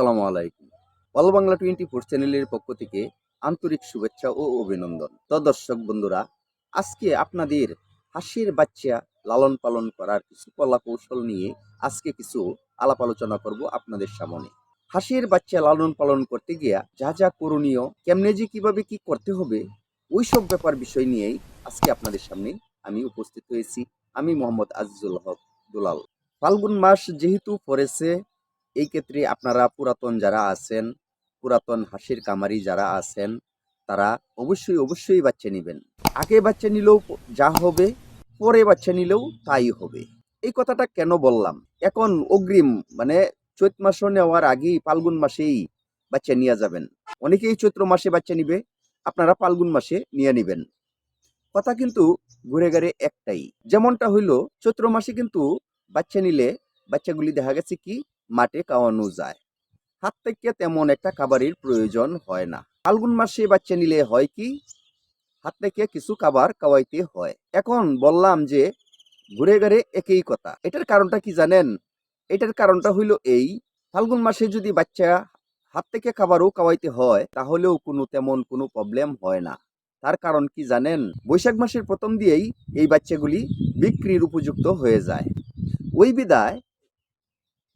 আসসালামু আলাইকুম। All Bangla twenty four চ্যানেলের পক্ষ থেকে আন্তরিক শুভেচ্ছা ও অভিনন্দন। তো দর্শক বন্ধুরা, আজকে আপনাদের হাসির বাচ্চা লালন পালন করার কিছু কলা কৌশল নিয়ে আজকে কিছু আলাপ আলোচনা করব আপনাদের সামনে। হাসির বাচ্চা লালন পালন করতে গিয়া যা যা করণীয়, কেমনে যে কীভাবে কি করতে হবে ওই সব ব্যাপার বিষয় নিয়েই আজকে আপনাদের সামনে আমি উপস্থিত হয়েছি। আমি মোহাম্মদ আজিজুল হক দুলাল। ফাল্গুন মাস যেহেতু পড়েছে এই ক্ষেত্রে আপনারা পুরাতন যারা আছেন, পুরাতন হাসির কামারি যারা আছেন, তারা অবশ্যই অবশ্যই বাচ্চা নেবেন। আগে বাচ্চা নিলেও যা হবে, পরে বাচ্চা নিলেও তাই হবে। এই কথাটা কেন বললাম? এখন অগ্রিম মানে চৈত মাস নেওয়ার আগেই ফাল্গুন মাসেই বাচ্চা নিয়ে যাবেন। অনেকেই চৈত্র মাসে বাচ্চা নিবে, আপনারা ফাল্গুন মাসে নিয়ে নেবেন। কথা কিন্তু ঘুরে ঘুরে একটাই। যেমনটা হইল, চৈত্র মাসে কিন্তু বাচ্চা নিলে বাচ্চাগুলি দেখা গেছে কি মাঠে খাওয়ানো যায়। হাত থেকে তেমন একটা খাবারের প্রয়োজন হয় না। ফাল্গুন মাসে বাচ্চা নিলে হয় কি? হাত থেকে কিছু খাবার খাওয়াইতে হয়। এখন বললাম যে, ঘুরে ঘুরে একই কথা। এটার কারণটা কি জানেন? এটার কারণটা হইল এই, ফাল্গুন মাসে যদি বাচ্চা হাত থেকে খাবারও খাওয়াইতে হয়, তাহলেও কোনো তেমন কোনো প্রবলেম হয় না। তার কারণ কি জানেন? বৈশাখ মাসের প্রথম দিয়েই এই বাচ্চাগুলি বিক্রির উপযুক্ত হয়ে যায়। ওই বিদায়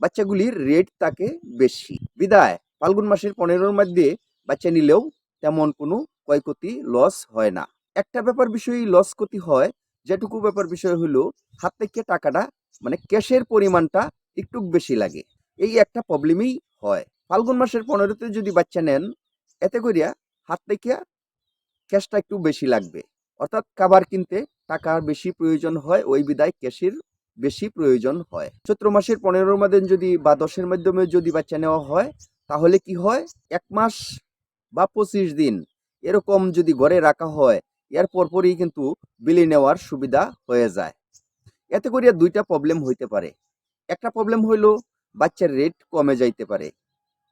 বাচ্চাগুলির রেট থাকে বেশি। বিদায়, ফাল্গুন মাসের পনেরোর মধ্যে বাচ্চা নিলেও তেমন কোনো ক্ষয়ক্ষতি লস হয় না। একটা ব্যাপার বিষয়ে লস ক্ষতি হয়, যেটুকু ব্যাপার বিষয় হলো, হাত থেকে টাকাটা মানে ক্যাশের পরিমাণটা একটু বেশি লাগে। এই একটা প্রবলেমই হয়। ফাল্গুন মাসের পনেরোতে যদি বাচ্চা নেন, এতে করিয়া হাত থেকে ক্যাশটা একটু বেশি লাগবে। অর্থাৎ খাবার কিনতে টাকার বেশি প্রয়োজন হয়, ওই বিদায় ক্যাশের বেশি প্রয়োজন হয়। চৈত্র মাসের পনেরোর মধ্যে যদি বা দশের মাধ্যমে যদি বাচ্চা নেওয়া হয়, তাহলে কি হয়? এক মাস বা পঁচিশ দিন এরকম যদি ঘরে রাখা হয়, এর পরপরই কিন্তু বিলি নেওয়ার সুবিধা হয়ে যায়। এতে করিয়া দুইটা প্রবলেম হইতে পারে। একটা প্রবলেম হইল, বাচ্চার রেট কমে যাইতে পারে।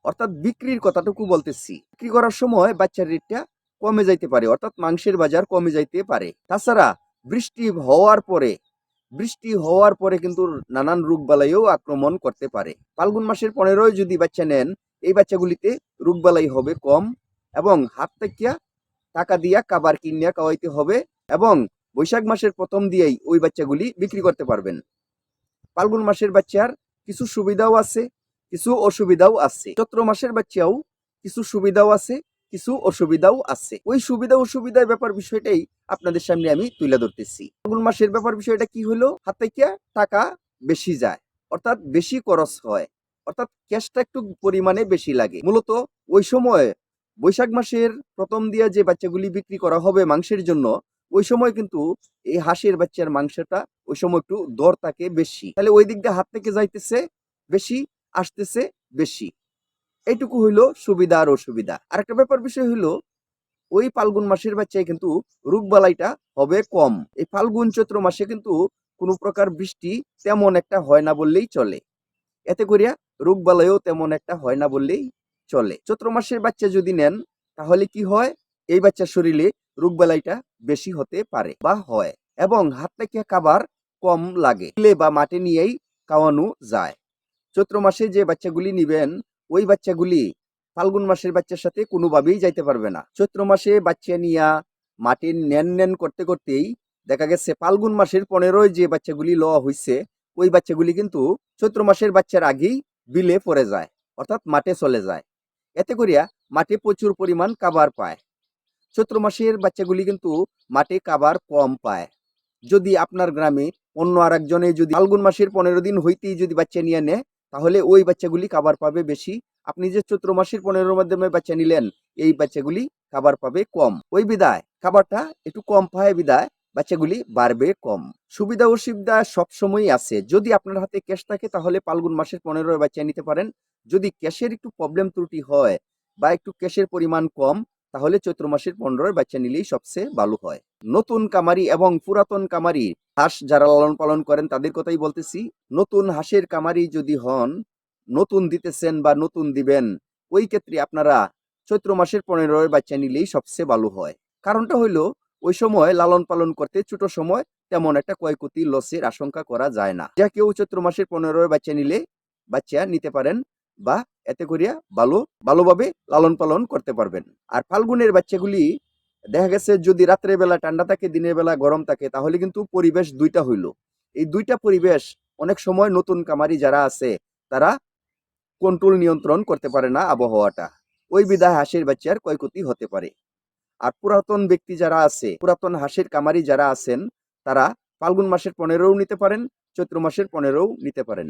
অর্থাৎ বিক্রির কথাটুকু বলতেছি। বিক্রি করার সময় বাচ্চার রেটটা কমে যাইতে পারে, অর্থাৎ মাংসের বাজার কমে যাইতে পারে। তাছাড়া বৃষ্টি হওয়ার পরে বৃষ্টি হওয়ার পরে কিন্তু নানান রোগ বালাইও আক্রমণ করতে পারে। ফাল্গুন মাসের পনেরোই যদি বাচ্চা নেন, এই বাচ্চাগুলিতে রোগ বালাই হবে কম এবং হাত থেকে টাকা দিয়া কাবার কিনিয়া খাওয়াইতে হবে এবং বৈশাখ মাসের প্রথম দিয়েই ওই বাচ্চাগুলি বিক্রি করতে পারবেন। ফাল্গুন মাসের বাচ্চার কিছু সুবিধাও আছে, কিছু অসুবিধাও আছে। চৈত্র মাসের বাচ্চাও কিছু সুবিধাও আছে কিছু অসুবিধাও আছে। ওই সুবিধা অসুবিধার ব্যাপার বিষয়টাই আপনাদের সামনে আমি তুলে ধরতেছি। ফাল্গুন মাসের ব্যাপার বিষয়টা কি হলো? হাত টাকা বেশি যায়, অর্থাৎ বেশি খরচ হয়, অর্থাৎ ক্যাশটা একটু পরিমাণে বেশি লাগে। মূলত ওই সময় বৈশাখ মাসের প্রথম দিয়ে যে বাচ্চাগুলি বিক্রি করা হবে মাংসের জন্য, ওই সময় কিন্তু এই হাঁসের বাচ্চার মাংসটা ওই সময় একটু দর থাকে বেশি। তাহলে ওই দিক দিয়ে হাত থেকে যাইতেছে, বেশি, আসতেছে বেশি। এইটুকু হইল সুবিধা আর অসুবিধা। আরেকটা ব্যাপার বিষয় হইল, ওই ফাল্গুন মাসের বাচ্চায় কিন্তু রোগবালাইটা হবে কম। এই ফাল্গুন চৈত্র মাসে কিন্তু কোনো প্রকার বৃষ্টি তেমন একটা হয় না বললেই চলে। এতে করিয়া রোগবালাইও তেমন একটা হয় না বললেই চলে। চৈত্র মাসের বাচ্চা যদি নেন, তাহলে কি হয়? এই বাচ্চার শরীরে রোগবালাইটা বেশি হতে পারে বা হয় এবং হাত থেকে খাবার কম লাগে। বা মাঠে নিয়েই খাওয়ানো যায়। চৈত্র মাসে যে বাচ্চাগুলি নিবেন ওই বাচ্চাগুলি ফাল্গুন মাসের বাচ্চার সাথে কোনোভাবেই যাইতে পারবে না। চৈত্র মাসে বাচ্চা নিয়া মাটির নেন নেন করতে করতেই দেখা গেছে ফাল্গুন মাসের পনেরোই যে বাচ্চাগুলি লওয়া হয়েছে ওই বাচ্চাগুলি কিন্তু চৈত্র মাসের বাচ্চার আগেই বিলে পড়ে যায়, অর্থাৎ মাঠে চলে যায়। এতে করিয়া মাঠে প্রচুর পরিমাণ কাবার পায়। চৈত্র মাসের বাচ্চাগুলি কিন্তু মাঠে কাবার কম পায়। যদি আপনার গ্রামে অন্য আর একজনে যদি ফাল্গুন মাসের পনেরো দিন হইতেই যদি বাচ্চা নিয়ে নেয় তাহলে ওই বাচ্চাগুলি খাবার পাবে বেশি। আপনি যে চৈত্র মাসের পনেরোর মাধ্যমে বাচ্চা নিলেন, এই বাচ্চাগুলি খাবার পাবে কম। ওই বিদায়, খাবারটা একটু কম পায় বিদায়, বাচ্চাগুলি বাড়বে কম। সুবিধা অসুবিধা সবসময়ই আছে। যদি আপনার হাতে ক্যাশ থাকে, তাহলে ফাল্গুন মাসের পনেরোয় বাচ্চা নিতে পারেন। যদি ক্যাশের একটু প্রবলেম ত্রুটি হয় বা একটু ক্যাশের পরিমাণ কম তাহলে চৈত্র মাসের পনেরোয় বাচ্চা নিলেই সবচেয়ে ভালো হয়। নতুন কামারি এবং পুরাতন কামারি, হাঁস যারা লালন পালন করেন তাদের কথাই বলতেছি, নতুন হাঁসের কামারি যদি হন, নতুন দিতেছেন বা নতুন দিবেন, ওই ক্ষেত্রে আপনারা চৈত্র মাসের পনেরোয় বাচ্চা নিলেই সবচেয়ে ভালো হয়। কারণটা হইল, ওই সময় লালন পালন করতে ছোট সময় তেমন একটা ক্ষয়ক্ষতি, লসের আশঙ্কা করা যায় না। যা কেউ চৈত্র মাসের পনেরোয় বাচ্চা নিলে বাচ্চা নিতে পারেন বা এতে করিয়া ভালো, ভালোভাবে লালন পালন করতে পারবেন। আর ফাল্গুনের বাচ্চাগুলি, দেখা গেছে যদি রাত্রের বেলা ঠান্ডা থাকে, দিনের বেলা গরম থাকে, তাহলে কিন্তু পরিবেশ দুইটা হইল। এই দুইটা পরিবেশ অনেক সময় নতুন কামারি যারা আছে, তারা কন্ট্রোল নিয়ন্ত্রণ করতে পারে না আবহাওয়াটা। ওই বিধায় হাঁসের বাচ্চার ক্ষয়ক্ষতি হতে পারে। আর পুরাতন ব্যক্তি যারা আছে, পুরাতন হাঁসের কামারি যারা আছেন, তারা ফাল্গুন মাসের পনেরোও নিতে পারেন, চৈত্র মাসের পনেরোও নিতে পারেন।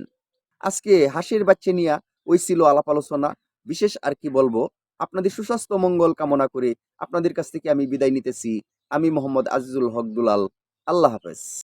আজকে হাঁসের বাচ্চা নিয়ে ওই ছিল আলাপ আলোচনা। বিশেষ আর কি বলব, আপনাদের সুস্বাস্থ্য মঙ্গল কামনা করে আপনাদের কাছ থেকে আমি বিদায় নিতেছি। আমি মোহাম্মদ আজিজুল হক দুলাল। আল্লাহ হাফেজ।